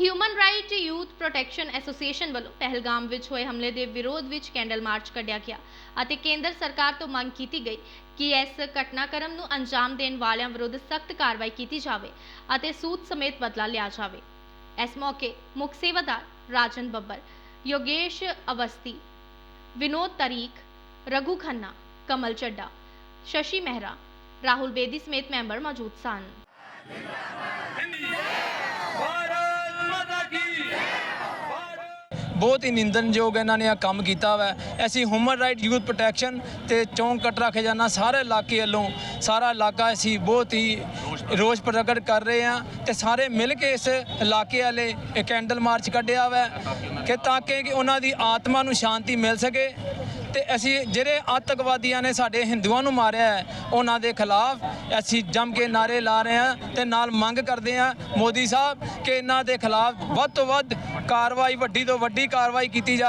Human right youth protection association ਵੱਲੋਂ ਪਹਿਲਗਾਮ ਵਿੱਚ ਹੋਏ ਹਮਲੇ ਦੇ ਵਿਰੋਧ ਵਿੱਚ ਕੈਂਡਲ ਮਾਰਚ ਕੱਢਿਆ ਗਿਆ ਅਤੇ ਕੇਂਦਰ ਸਰਕਾਰ ਤੋਂ ਮੰਗ ਕੀਤੀ ਗਈ ਕਿ ਇਸ ਘਟਨਾਕ੍ਰਮ ਨੂੰ ਅੰਜਾਮ ਦੇਣ ਵਾਲਿਆਂ ਵਿਰੁੱਧ ਸਖਤ ਕਾਰਵਾਈ ਕੀਤੀ ਜਾਵੇ ਅਤੇ ਸੂਦ ਸਮੇਤ ਬਦਲਾ ਲਿਆ ਜਾਵੇ। ਇਸ ਮੌਕੇ ਮੁੱਖ ਸੇਵਾਦਾਰ ਰਾਜਨ ਬੱਬਰ, ਯੋਗੇਸ਼ ਅਵਸਤੀ ਵਿਨੋਦ ਤਰੀਕ, ਰਘੂ ਖੰਨਾ, ਕਮਲ ਚੱਡਾ, ਸ਼ਸ਼ੀ ਮਹਿਰਾ, ਰਾਹੁਲ ਬੇਦੀ ਸਮੇਤ ਮੈਂਬਰ ਮੌਜੂਦ ਸਨ। ਬਹੁਤ ਹੀ ਨਿੰਦਨਯੋਗ ਇਹਨਾਂ ਨੇ ਆ ਕੰਮ ਕੀਤਾ ਵਾ। ਅਸੀਂ ਹਿਊਮਨ ਰਾਈਟ ਯੂਥ ਪ੍ਰੋਟੈਕਸ਼ਨ ਤੇ ਚੌਂਕ ਕਟਰਾ ਖਜ਼ਾਨਾ ਸਾਰੇ ਇਲਾਕੇ ਵੱਲੋਂ, ਸਾਰਾ ਇਲਾਕਾ ਅਸੀਂ ਬਹੁਤ ਹੀ ਰੋਸ ਪ੍ਰਗਟ ਕਰ ਰਹੇ ਆ ਤੇ ਸਾਰੇ ਮਿਲ ਕੇ ਇਸ ਇਲਾਕੇ ਵਾਲੇ ਇਹ ਕੈਂਡਲ ਮਾਰਚ ਕੱਢਿਆ ਵਾ ਕਿ ਤਾਂ ਕਿ ਉਹਨਾਂ ਦੀ ਆਤਮਾ ਨੂੰ ਸ਼ਾਂਤੀ ਮਿਲ ਸਕੇ। ਤੇ ਅਸੀਂ ਜਿਹੜੇ ਆਤੰਕਵਾਦੀਆਂ ਨੇ ਸਾਡੇ ਹਿੰਦੂਆਂ ਨੂੰ ਮਾਰਿਆ ਹੈ, ਉਹਨਾਂ ਦੇ ਖਿਲਾਫ ਅਸੀਂ ਜੰਮ ਕੇ ਨਾਰੇ ਲਾ ਰਹੇ ਹਾਂ ਤੇ ਨਾਲ ਮੰਗ ਕਰਦੇ ਹਾਂ ਮੋਦੀ ਸਾਹਿਬ ਕਿ ਇਹਨਾਂ ਦੇ ਖਿਲਾਫ ਵੱਧ ਤੋਂ ਵੱਧ ਕਾਰਵਾਈ, ਵੱਡੀ ਤੋਂ ਵੱਡੀ ਕਾਰਵਾਈ ਕੀਤੀ ਜਾਵੇ।